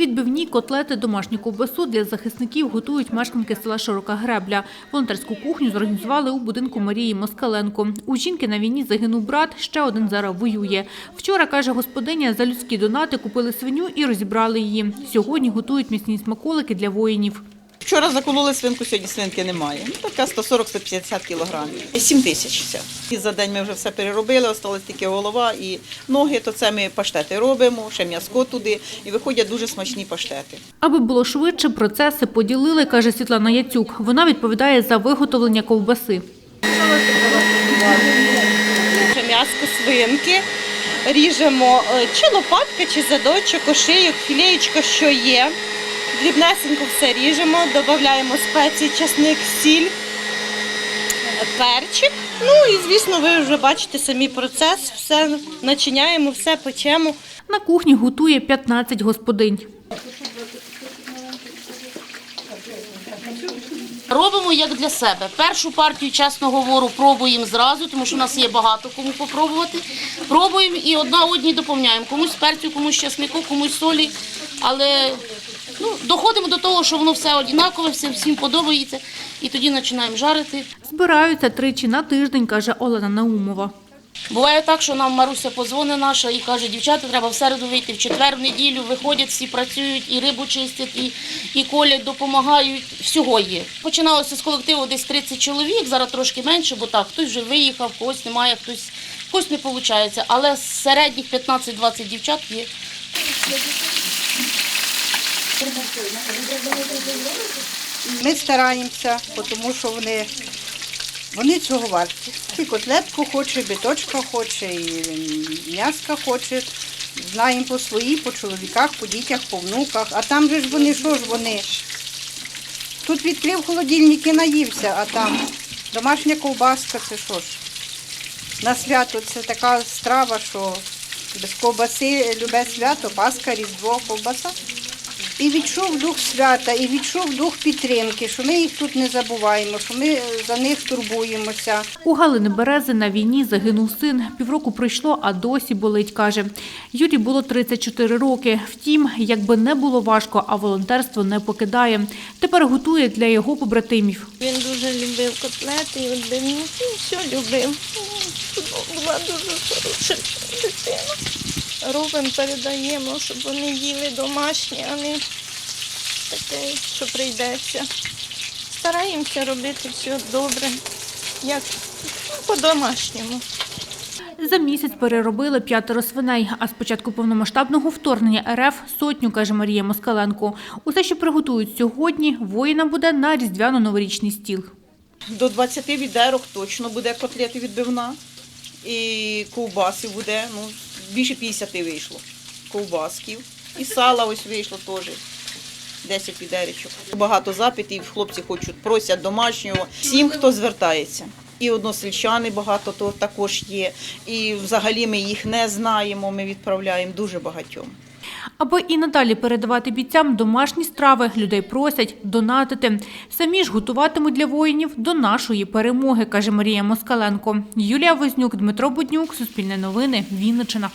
Відбивні котлети, домашню ковбасу для захисників готують мешканки села Широка Гребля. Волонтерську кухню зорганізували у будинку Марії Москаленко. У жінки на війні загинув брат, ще один зараз воює. Вчора, каже господиня, за людські донати купили свиню і розібрали її. Сьогодні готують м'ясні смаколики для воїнів. Вчора закололи свинку, сьогодні свинки немає. Ну, така 140-150 кілограмів. 7 тисяч все. І за день ми вже все переробили, осталась тільки голова і ноги, то це ми паштети робимо, ще м'язко туди, і виходять дуже смачні паштети. Аби було швидше, процеси поділили, каже Світлана Яцюк. Вона відповідає за виготовлення ковбаси. Вже м'яско свинки. Ріжемо е, чи лопатка, чи задочок, ошийок, філеєчка, що є. Дрібнесенько все ріжемо, додаємо спеції, часник, сіль, перчик. Ну і звісно, ви вже бачите самі процес, все начиняємо, все печемо. На кухні готує 15 господинь. Робимо як для себе. Першу партію, чесно говорю, пробуємо зразу, тому що у нас є багато кому попробувати. Пробуємо і одна одній доповняємо. Комусь перцю, комусь чеснику, комусь солі. Але ну, доходимо до того, що воно все однакове, все всім подобається. І тоді починаємо жарити. Збираються тричі на тиждень, каже Олена Наумова. Буває так, що нам Маруся позвонить наша і каже, дівчата, треба в середу вийти, в четвер, в неділю виходять, всі працюють, і рибу чистять, і, і колять, допомагають. Всього є. Починалося з колективу десь 30 чоловік, зараз трошки менше, бо так, хтось вже виїхав, когось немає, хтось, когось не виходить. Але з середніх 15-20 дівчат є. Ми стараємося, тому що вони, вони цього варті. І котлетку хоче, і биточка хоче, і м'яска хоче. Знаємо по своїй, по чоловіках, по дітях, по внуках. А там же ж вони, що ж вони? Тут відкрив холодильник і наївся, а там домашня ковбаска, це що ж? На свято це така страва, що без ковбаси любе свято, Пасха, Різдво, ковбаса. І відчув дух свята, і відчув дух підтримки, що ми їх тут не забуваємо, що ми е, за них турбуємося. У Галини Берези на війні загинув син. Півроку пройшло, а досі болить, каже. Юрі було 34 роки. Втім, якби не було важко, а волонтерство не покидає. Тепер готує для його побратимів. Він дуже любив котлети і все любив. Була дуже хороша дитина. Робимо, передаємо, щоб вони їли домашні, а не таке, що прийдеться. Стараємося робити все добре, як ну, по-домашньому. За місяць переробили п'ятеро свиней, а з початку повномасштабного вторгнення РФ – сотню, каже Марія Москаленко. Усе, що приготують сьогодні, воїнам буде на різдвяно-новорічний стіл. До 20 відерок точно буде котлети відбивна. І ковбаси буде, ну, більше 50 вийшло. Ковбасків. І сала ось вийшло теж. 10 підеречок. Багато запитів, хлопці хочуть, просять домашнього. Всім, хто звертається. І односельчани багато то також є. І взагалі ми їх не знаємо, ми відправляємо дуже багатьом. Аби і надалі передавати бійцям домашні страви, людей просять донатити. Самі ж готуватимуть для воїнів до нашої перемоги, каже Марія Москаленко. Юлія Вознюк, Дмитро Буднюк, Суспільне новини, Вінниччина.